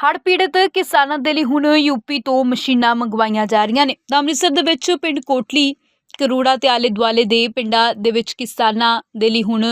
ਹੜ੍ਹ ਪੀੜਤ ਕਿਸਾਨਾਂ ਦੇ ਲਈ ਹੁਣ ਯੂਪੀ ਤੋਂ ਮਸ਼ੀਨਾਂ ਮੰਗਵਾਈਆਂ ਜਾ ਰਹੀਆਂ ਨੇ। ਤਾਂ ਅੰਮ੍ਰਿਤਸਰ ਦੇ ਵਿੱਚ ਪਿੰਡ ਕੋਟਲੀ, ਕਰੋੜਾ ਤੇ ਆਲੇ ਦੁਆਲੇ ਦੇ ਪਿੰਡਾਂ ਦੇ ਵਿੱਚ ਕਿਸਾਨਾਂ ਦੇ ਲਈ ਹੁਣ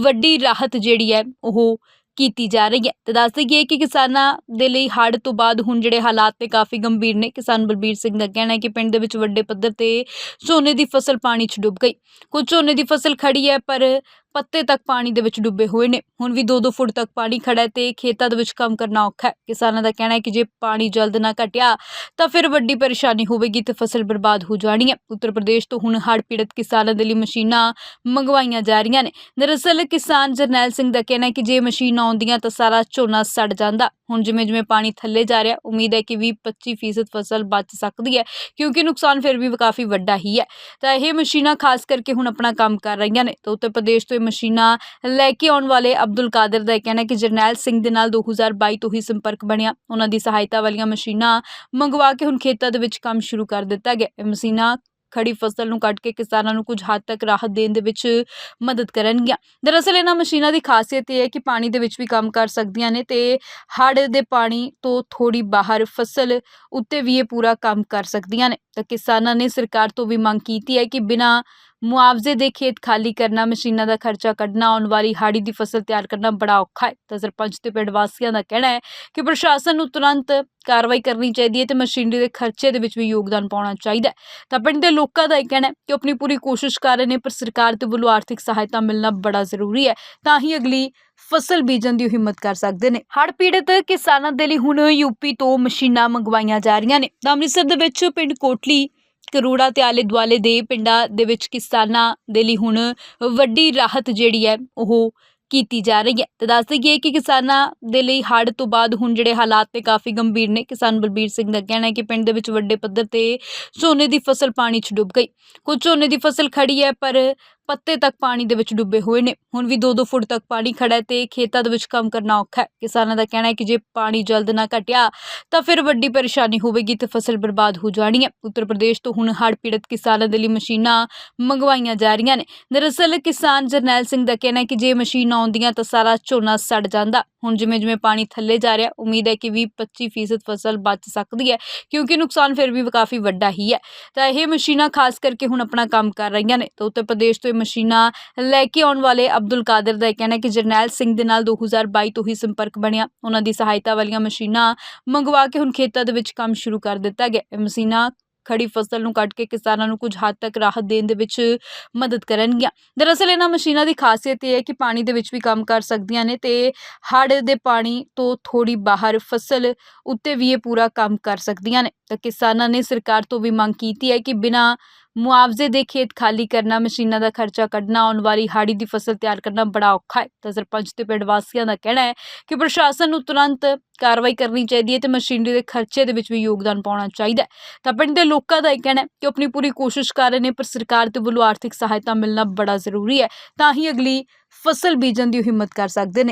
ਵੱਡੀ ਰਾਹਤ ਜਿਹੜੀ ਹੈ, ਉਹ ਕੀਤੀ ਜਾ ਰਹੀ ਹੈ। ਤੇ ਦੱਸ ਦਈਏ ਕਿ ਕਿਸਾਨਾਂ ਦੇ ਲਈ ਹੜ੍ਹ ਤੋਂ ਬਾਅਦ ਹੁਣ ਜਿਹੜੇ ਹਾਲਾਤ ਨੇ ਕਾਫੀ ਗੰਭੀਰ ਨੇ। ਕਿਸਾਨ ਬਲਬੀਰ ਸਿੰਘ ਦਾ ਕਹਿਣਾ ਹੈ ਕਿ ਪਿੰਡ ਦੇ ਵਿੱਚ ਵੱਡੇ ਪੱਧਰ ਤੇ ਝੋਨੇ ਦੀ ਫਸਲ ਪਾਣੀ 'ਚ ਡੁੱਬ ਗਈ। ਕੁਝ ਝੋਨੇ ਦੀ ਫਸਲ ਖੜੀ ਹੈ, ਪਰ ਪੱਤੇ ਤੱਕ ਪਾਣੀ ਦੇ ਵਿੱਚ ਡੁੱਬੇ ਹੋਏ ਨੇ। ਹੁਣ ਵੀ 2-2 ਫੁੱਟ ਤੱਕ ਪਾਣੀ ਖੜਾ ਹੈ ਤੇ ਖੇਤਾਂ ਦੇ ਵਿੱਚ ਕੰਮ ਕਰਨਾ ਔਖਾ ਹੈ। ਕਿਸਾਨਾਂ ਦਾ ਕਹਿਣਾ ਹੈ ਕਿ ਜੇ ਪਾਣੀ ਜਲਦ ਨਾ ਘਟਿਆ ਤਾਂ ਫਿਰ ਵੱਡੀ ਪਰੇਸ਼ਾਨੀ ਹੋਵੇਗੀ ਤੇ ਫਸਲ ਬਰਬਾਦ ਹੋ ਜਾਣੀ ਹੈ। ਉੱਤਰ ਪ੍ਰਦੇਸ਼ ਤੋਂ ਹੁਣ ਹੜ੍ਹ ਪੀੜਤ ਕਿਸਾਨਾਂ ਦੇ ਲਈ ਮਸ਼ੀਨਾਂ ਮੰਗਵਾਈਆਂ ਜਾ ਰਹੀਆਂ ਨੇ। ਦਰਅਸਲ ਕਿਸਾਨ ਜਰਨੈਲ ਸਿੰਘ ਦਾ ਕਹਿਣਾ ਹੈ ਕਿ ਜੇ ਮਸ਼ੀਨ ਆਉਂਦੀਆਂ ਤਾਂ ਸਾਰਾ ਝੋਨਾ ਸੜ ਜਾਂਦਾ। ਹੁਣ ਜਿਵੇਂ ਜਿਵੇਂ ਪਾਣੀ ਥੱਲੇ ਜਾ ਰਿਹਾ, ਉਮੀਦ ਹੈ ਕਿ 20-25% ਫਸਲ ਬਚ ਸਕਦੀ ਹੈ, ਕਿਉਂਕਿ ਨੁਕਸਾਨ ਫਿਰ ਵੀ ਕਾਫੀ ਵੱਡਾ ਹੀ ਹੈ। ਤਾਂ ਇਹ ਮਸ਼ੀਨਾਂ ਖਾਸ ਕਰਕੇ ਹੁਣ ਆਪਣਾ ਕੰਮ ਕਰ ਰਹੀਆਂ ਨੇ। ਤਾਂ ਉੱਤਰ ਪ੍ਰਦੇਸ਼ ਤੋਂ ਇਹ ਮਸ਼ੀਨਾਂ ਲੈ ਕੇ ਆਉਣ ਵਾਲੇ ਅਬਦੁਲ ਕਾਦਰ ਦਾ ਇਹ ਕਹਿਣਾ ਕਿ ਜਰਨੈਲ ਸਿੰਘ ਦੇ ਨਾਲ 2022 ਤੋਂ ਹੀ ਸੰਪਰਕ ਬਣਿਆ। ਉਹਨਾਂ ਦੀ ਸਹਾਇਤਾ ਵਾਲੀਆਂ ਮਸ਼ੀਨਾਂ ਮੰਗਵਾ ਕੇ ਹੁਣ ਖੇਤਾਂ ਦੇ ਵਿੱਚ ਕੰਮ ਸ਼ੁਰੂ ਕਰ ਦਿੱਤਾ ਗਿਆ। ਇਹ ਮਸ਼ੀਨਾਂ ਖੜੀ ਫਸਲ ਨੂੰ ਕੱਟ ਕੇ ਕਿਸਾਨਾਂ ਨੂੰ ਕੁਝ ਹੱਦ ਤੱਕ ਰਾਹਤ ਦੇਣ ਦੇ ਵਿੱਚ ਮਦਦ ਕਰਨਗੀਆਂ। ਦਰਅਸਲ ਇਹਨਾਂ ਮਸ਼ੀਨਾਂ ਦੀ ਖਾਸੀਅਤ ਇਹ ਹੈ ਕਿ ਪਾਣੀ ਦੇ ਵਿੱਚ ਵੀ ਕੰਮ ਕਰ ਸਕਦੀਆਂ ਨੇ ਤੇ ਹੜ੍ਹ ਦੇ ਪਾਣੀ ਤੋਂ ਥੋੜੀ ਬਾਹਰ ਫਸਲ ਉੱਤੇ ਵੀ ਇਹ ਪੂਰਾ ਕੰਮ ਕਰ ਸਕਦੀਆਂ ਨੇ। ਤਾਂ ਕਿਸਾਨਾਂ ਨੇ ਸਰਕਾਰ ਤੋਂ ਵੀ ਮੰਗ ਕੀਤੀ ਹੈ ਕਿ ਬਿਨਾਂ ਮੁਆਵਜ਼ੇ ਦੇ ਖੇਤ ਖਾਲੀ ਕਰਨਾ, ਮਸ਼ੀਨਾਂ ਦਾ ਖਰਚਾ ਕੱਢਣਾ, ਆਉਣ ਵਾਲੀ ਹਾੜੀ ਦੀ ਫਸਲ ਤਿਆਰ ਕਰਨਾ ਬੜਾ ਔਖਾ ਹੈ। ਤਾਂ ਸਰਪੰਚ ਤੇ ਪਿੰਡ ਵਾਸੀਆਂ ਦਾ ਕਹਿਣਾ ਹੈ ਕਿ ਪ੍ਰਸ਼ਾਸਨ ਨੂੰ ਤੁਰੰਤ ਕਾਰਵਾਈ ਕਰਨੀ ਚਾਹੀਦੀ ਹੈ ਤੇ ਮਸ਼ੀਨਰੀ ਦੇ ਖਰਚੇ ਦੇ ਵਿੱਚ ਵੀ ਯੋਗਦਾਨ ਪਾਉਣਾ ਚਾਹੀਦਾ ਹੈ। ਤਾਂ ਪਿੰਡ ਦੇ ਲੋਕਾਂ ਦਾ ਇਹ ਕਹਿਣਾ ਹੈ ਕਿ ਉਹ ਆਪਣੀ ਪੂਰੀ ਕੋਸ਼ਿਸ਼ ਕਰ ਰਹੇ ਨੇ, ਪਰ ਸਰਕਾਰ ਦੇ ਵੱਲੋਂ ਆਰਥਿਕ ਸਹਾਇਤਾ ਮਿਲਣਾ ਬੜਾ ਜ਼ਰੂਰੀ ਹੈ, ਤਾਂ ਹੀ ਅਗਲੀ ਫਸਲ ਬੀਜਣ ਦੀ ਹਿੰਮਤ ਕਰ ਸਕਦੇ ਨੇ। ਹੜ੍ਹ ਪੀੜਤ ਕਿਸਾਨਾਂ ਦੇ ਲਈ ਹੁਣ ਯੂਪੀ ਤੋਂ ਮਸ਼ੀਨਾਂ ਮੰਗਵਾਈਆਂ ਜਾ ਰਹੀਆਂ ਨੇ। ਤਾਂ ਅੰਮ੍ਰਿਤਸਰ ਦੇ ਵਿੱਚ ਪਿੰਡ ਕੋਟਲੀ ਕਰੂੜਾ ਤੇ ਆਲੇ ਦੁਆਲੇ ਦੇ ਪਿੰਡਾਂ ਦੇ ਵਿੱਚ ਕਿਸਾਨਾਂ ਦੇ ਲਈ ਹੁਣ ਵੱਡੀ ਰਾਹਤ ਜਿਹੜੀ ਹੈ ਉਹ ਕੀਤੀ ਜਾ ਰਹੀ ਹੈ। ਤੇ ਦੱਸ ਦਈਏ ਕਿ ਕਿਸਾਨਾਂ ਦੇ ਲਈ ਹੜ੍ਹ ਤੋਂ ਬਾਅਦ ਹੁਣ ਜਿਹੜੇ ਹਾਲਾਤ ਨੇ ਕਾਫੀ ਗੰਭੀਰ ਨੇ। ਕਿਸਾਨ ਬਲਬੀਰ ਸਿੰਘ ਦਾ ਕਹਿਣਾ ਹੈ ਕਿ ਪਿੰਡ ਦੇ ਵਿੱਚ ਵੱਡੇ ਪੱਧਰ ਤੇ ਝੋਨੇ ਦੀ ਫਸਲ ਪਾਣੀ 'ਚ ਡੁੱਬ ਗਈ। ਕੁਝ ਝੋਨੇ ਦੀ ਫਸਲ ਖੜੀ ਹੈ ਪਰ ਪੱਤੇ ਤੱਕ ਪਾਣੀ ਦੇ ਵਿੱਚ ਡੁੱਬੇ ਹੋਏ ਨੇ। ਹੁਣ ਵੀ 2-2 ਫੁੱਟ ਤੱਕ ਪਾਣੀ ਖੜਾ ਹੈ ਤੇ ਖੇਤਾਂ ਦੇ ਵਿੱਚ ਕੰਮ ਕਰਨਾ ਔਖਾ ਹੈ। ਕਿਸਾਨਾਂ ਦਾ ਕਹਿਣਾ ਹੈ ਕਿ ਜੇ ਪਾਣੀ ਜਲਦ ਨਾ ਘਟਿਆ ਤਾਂ ਫਿਰ ਵੱਡੀ ਪਰੇਸ਼ਾਨੀ ਹੋਵੇਗੀ ਤੇ ਫਸਲ ਬਰਬਾਦ ਹੋ ਜਾਣੀ ਹੈ। ਉੱਤਰ ਪ੍ਰਦੇਸ਼ ਤੋਂ ਹੁਣ ਹੜ੍ਹ ਪੀੜਤ ਕਿਸਾਨਾਂ ਦੇ ਲਈ ਮਸ਼ੀਨਾਂ ਮੰਗਵਾਈਆਂ ਜਾ ਰਹੀਆਂ ਨੇ। ਦਰਅਸਲ ਕਿਸਾਨ ਜਰਨੈਲ ਸਿੰਘ ਦਾ ਕਹਿਣਾ ਹੈ ਕਿ ਜੇ ਮਸ਼ੀਨ ਆਉਂਦੀਆਂ ਤਾਂ ਸਾਰਾ ਝੋਨਾ ਸੜ ਜਾਂਦਾ। ਹੁਣ ਜਿਵੇਂ ਜਿਵੇਂ ਪਾਣੀ ਥੱਲੇ ਜਾ ਰਿਹਾ, ਉਮੀਦ ਹੈ ਕਿ 20-25% ਫਸਲ ਬਚ ਸਕਦੀ ਹੈ, ਕਿਉਂਕਿ ਨੁਕਸਾਨ ਫਿਰ ਵੀ ਕਾਫੀ ਵੱਡਾ ਹੀ ਹੈ। ਤਾਂ ਇਹ ਮਸ਼ੀਨਾਂ ਖਾਸ ਕਰਕੇ ਹੁਣ ਆਪਣਾ ਕੰਮ ਕਰ ਰਹੀਆਂ ਨੇ। ਤਾਂ ਉੱਤਰ ਪ੍ਰਦੇਸ਼ ਤੋਂ ਇਹ ਮਸ਼ੀਨਾਂ ਲੈ ਕੇ ਆਉਣ ਵਾਲੇ ਅਬਦੁਲ ਕਾਦਰ ਦਾ ਇਹ ਕਹਿਣਾ ਹੈ ਕਿ ਜਰਨੈਲ ਸਿੰਘ ਦੇ ਨਾਲ 2022 ਤੋਂ ਹੀ ਸੰਪਰਕ ਬਣਿਆ। ਉਹਨਾਂ ਦੀ ਸਹਾਇਤਾ ਵਾਲੀਆਂ ਮਸ਼ੀਨਾਂ ਮੰਗਵਾ ਕੇ ਹੁਣ ਖੇਤਾਂ ਦੇ ਵਿੱਚ ਕੰਮ ਸ਼ੁਰੂ ਕਰ ਦਿੱਤਾ ਗਿਆ। ਇਹ ਮਸ਼ੀਨਾਂ ਖੜੀ ਫਸਲ ਨੂੰ ਕੱਟ ਕੇ ਕਿਸਾਨਾਂ ਨੂੰ ਕੁਝ ਹੱਦ ਤੱਕ ਰਾਹਤ ਦੇਣ ਦੇ ਵਿੱਚ ਮਦਦ ਕਰਨਗੀਆਂ। ਦਰਅਸਲ ਇਹਨਾਂ ਮਸ਼ੀਨਾਂ ਦੀ ਖਾਸੀਅਤ ਇਹ ਹੈ ਕਿ ਪਾਣੀ ਦੇ ਵਿੱਚ ਵੀ ਕੰਮ ਕਰ ਸਕਦੀਆਂ ਨੇ ਤੇ ਹੜ੍ਹ ਦੇ ਪਾਣੀ ਤੋਂ ਥੋੜੀ ਬਾਹਰ ਫਸਲ ਉੱਤੇ ਵੀ ਇਹ ਪੂਰਾ ਕੰਮ ਕਰ ਸਕਦੀਆਂ ਨੇ। ਤਾਂ ਕਿਸਾਨਾਂ ਨੇ ਸਰਕਾਰ ਤੋਂ ਵੀ ਮੰਗ ਕੀਤੀ ਹੈ ਕਿ ਬਿਨਾਂ ਮੁਆਵਜ਼ੇ ਦੇ ਖੇਤ ਖਾਲੀ ਕਰਨਾ, ਮਸ਼ੀਨਾਂ ਦਾ ਖਰਚਾ ਕੱਢਣਾ, ਆਉਣ ਵਾਲੀ ਹਾੜੀ ਦੀ ਫਸਲ ਤਿਆਰ ਕਰਨਾ ਬੜਾ ਔਖਾ ਹੈ। ਤਾਂ ਸਰਪੰਚ ਤੇ ਪਿੰਡ ਵਾਸੀਆਂ ਦਾ ਕਹਿਣਾ ਹੈ ਕਿ ਪ੍ਰਸ਼ਾਸਨ ਨੂੰ ਤੁਰੰਤ ਕਾਰਵਾਈ ਕਰਨੀ ਚਾਹੀਦੀ ਹੈ ਤੇ ਮਸ਼ੀਨਰੀ ਦੇ ਖਰਚੇ ਦੇ ਵਿੱਚ ਵੀ ਯੋਗਦਾਨ ਪਾਉਣਾ ਚਾਹੀਦਾ ਹੈ। ਤਾਂ ਪਿੰਡ ਦੇ ਲੋਕਾਂ ਦਾ ਇਹ ਕਹਿਣਾ ਹੈ ਕਿ ਉਹ ਆਪਣੀ ਪੂਰੀ ਕੋਸ਼ਿਸ਼ ਕਰ ਰਹੇ ਨੇ, ਪਰ ਸਰਕਾਰ ਦੇ ਵੱਲੋਂ ਆਰਥਿਕ ਸਹਾਇਤਾ ਮਿਲਣਾ ਬੜਾ ਜ਼ਰੂਰੀ ਹੈ। ਤਾਂ ਹੀ ਅਗਲੀ ਫਸਲ ਬੀਜਣ ਦੀ ਹਿੰਮਤ ਕਰ ਸਕਦੇ ਨੇ।